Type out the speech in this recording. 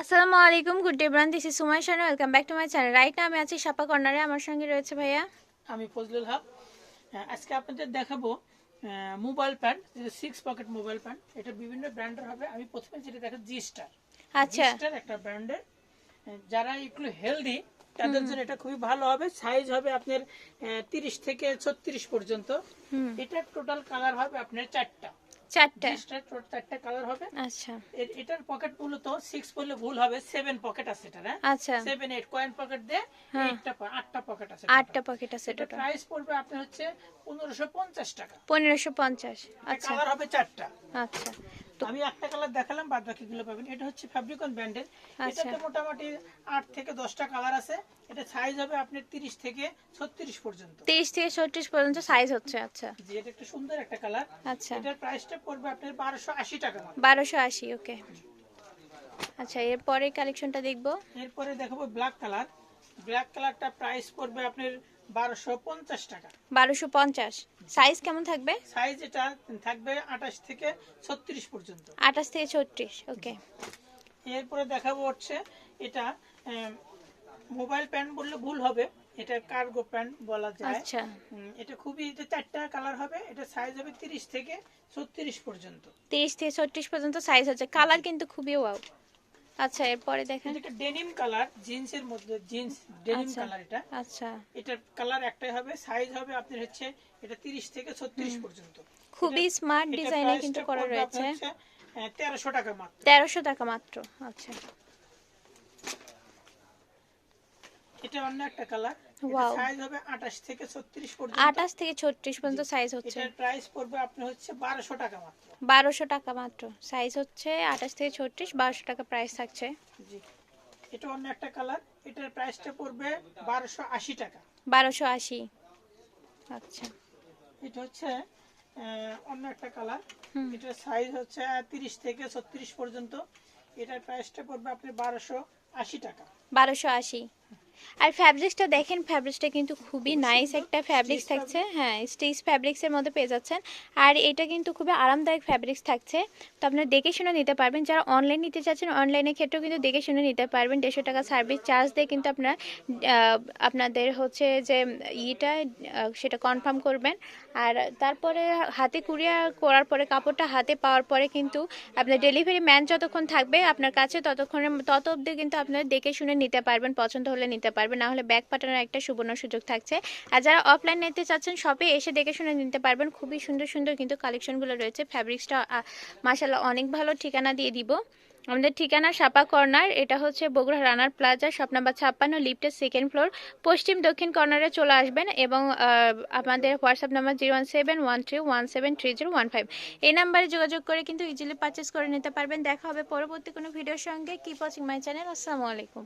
আসসালামু আলাইকুম good day bran this is Sumai Shanu welcome back to my channel right না আমি আছি সাপা কর্নারে আমার সঙ্গে রয়েছে ভাইয়া। আমি ফজলুল হক। আজকে আপনাদের দেখাবো mobile pant six pocket mobile pant এটা বিভিন্ন ব্র্যান্ডের হবে। আমি প্রথমে যেটা দেখো জি স্টার আচ্ছা। স্টার একটা ব্র্যান্ডের। যারা একটু হেলদি তাদের জন্য এটা খুবই ভালো হবে। সাইজ হবে আপনার তিরিশ থেকে ছত্রিশ পর্যন্ত। এটা টোটাল কালার হবে আপনার চারটা। চারটা। চারটা কালার হবে। আচ্ছা। এটার পকেট মূলত সিক্স বললে ভুল হবে সেভেন পকেট আছে এটা না আচ্ছা। সেভেন এইট কয়েন পকেট দে হ্যাঁ। আটটা পকেট আছে আটটা পকেট আছে এটা প্রাইস পড়বে আপনার হচ্ছে পনেরোশো পঞ্চাশ টাকা। পনেরোশো পঞ্চাশ। আচ্ছা। কালার হবে চারটা। আচ্ছা। আমি একটা কালার দেখালাম বাদ বাকি পাবেন। এটা হচ্ছে ফ্যাব্রিকন ব্র্যান্ডের আচ্ছা। এটাতে মোটামুটি আট থেকে দশটা কালার আছে। এটা সাইজ হবে আপনার তিরিশ থেকে পর্যন্ত। পর্যন্ত সাইজ হচ্ছে আচ্ছা। এটা একটা সুন্দর একটা কালার আচ্ছা। এটার প্রাইসটা পড়বে আপনার বারোশো আশি টাকা মাত্র। বারোশো আশি ওকে আচ্ছা এরপরে কালেকশনটা দেখব। এরপরে দেখাবো ব্ল্যাক কালার ব্ল্যাক কালারটা প্রাইস পড়বে আপনার বারোশো পঞ্চাশ টাকা। বারোশো পঞ্চাশ। সাইজ কেমন থাকবে? সাইজ এটা থাকবে আঠাশ থেকে ছত্রিশ পর্যন্ত। আঠাশ থেকে ছত্রিশ ওকে। এরপরে দেখাবো হচ্ছে এটা মোবাইল প্যান্ট বললে ভুল হবে এটা কার্গো প্যান্ট বলা যায়। আচ্ছা। এটা খুবই এটা চারটা কালার হবে এটা সাইজ হবে তিরিশ থেকে ছত্রিশ পর্যন্ত। তিরিশ থেকে ছত্রিশ পর্যন্ত সাইজ হচ্ছে কালার কিন্তু খুবই ওয়াও। আচ্ছা এরপরে দেখেন। এটা ডেনিম কালার জিন্সের মধ্যে জিন্স ডেনিম। কালার এটা। আচ্ছা। এটার কালার একটাই হবে সাইজ হবে আপনার হচ্ছে এটা তিরিশ থেকে ছত্রিশ পর্যন্ত। খুবই স্মার্ট ডিজাইনে কিন্তু করা রয়েছে। আপনার হচ্ছে, আহ, তেরোশো টাকা মাত্র। তেরোশো টাকা মাত্র আচ্ছা। এটা অন্য একটা কালার Wow. সাইজ হবে আঠাশ থেকে ছত্রিশ পর্যন্ত। আঠাশ থেকে ছত্রিশ পর্যন্ত সাইজ হচ্ছে। এটার প্রাইস পড়বে আপনার হচ্ছে বারোশো টাকা মাত্র। বারোশো টাকা মাত্র। সাইজ হচ্ছে আঠাশ থেকে ছত্রিশ বারোশো টাকা প্রাইস থাকছে। জি। এটা অন্য একটা কালার এটার প্রাইসটা পড়বে বারোশো আশি টাকা। বারোশো আশি। আচ্ছা। এটা হচ্ছে অন্য একটা কালার। এটার সাইজ হচ্ছে তিরিশ থেকে ছত্রিশ পর্যন্ত। এটার প্রাইসটা পড়বে আপনি বারোশো আশি টাকা। বারোশো আশি। আর ফ্যাব্রিক্সটা দেখেন ফ্যাব্রিক্সটা কিন্তু খুবই নাইস একটা ফ্যাব্রিক্স থাকছে। হ্যাঁ স্টিচ ফ্যাব্রিক্সের মধ্যে পেয়ে যাচ্ছেন। আর এটা কিন্তু খুবই আরামদায়ক ফ্যাব্রিক্স থাকছে। তো আপনারা দেখে শুনে নিতে পারবেন। যারা অনলাইন নিতে চাচ্ছেন অনলাইনের ক্ষেত্রেও কিন্তু দেখে শুনে নিতে পারবেন। দেড়শো টাকা সার্ভিস চার্জ দিয়ে কিন্তু আপনার আপনাদের হচ্ছে যে ইটা সেটা কনফার্ম করবেন। আর তারপরে হাতে কুরিয়ার করার পরে কাপড়টা হাতে পাওয়ার পরে কিন্তু আপনার ডেলিভারি ম্যান যতক্ষণ থাকবে আপনার কাছে ততক্ষণে তত অবধি কিন্তু আপনারা দেখে শুনে নিতে পারবেন। পছন্দ হলে নিতে পারবেন না হলে ব্যাগ পাঠানোর একটা সুবর্ণ সুযোগ থাকছে। আর যারা অফলাইন নিতে চাচ্ছেন শপে এসে দেখে শুনে নিতে পারবেন। খুবই সুন্দর সুন্দর কিন্তু কালেকশনগুলো রয়েছে। ফ্যাব্রিক্সটা মাসাল্লাহ অনেক ভালো ঠিকানা দিয়ে দিব। আমাদের ঠিকানা সাপা কর্নার, এটা হচ্ছে Bogura Runner Plaza shop number ছাপ্পান্ন, লিফটের সেকেন্ড ফ্লোর পশ্চিম, দক্ষিণ কর্নারে চলে আসবেন এবং আমাদের WhatsApp number zero one seven one three one seven three zero one five এই নাম্বারে যোগাযোগ করে কিন্তু ইজিলি পারচেস করে নিতে পারবেন। দেখা হবে পরবর্তী কোনো ভিডিওর সঙ্গে। কিপ ওয়াচিং মাই চ্যানেল আসসালামু আলাইকুম।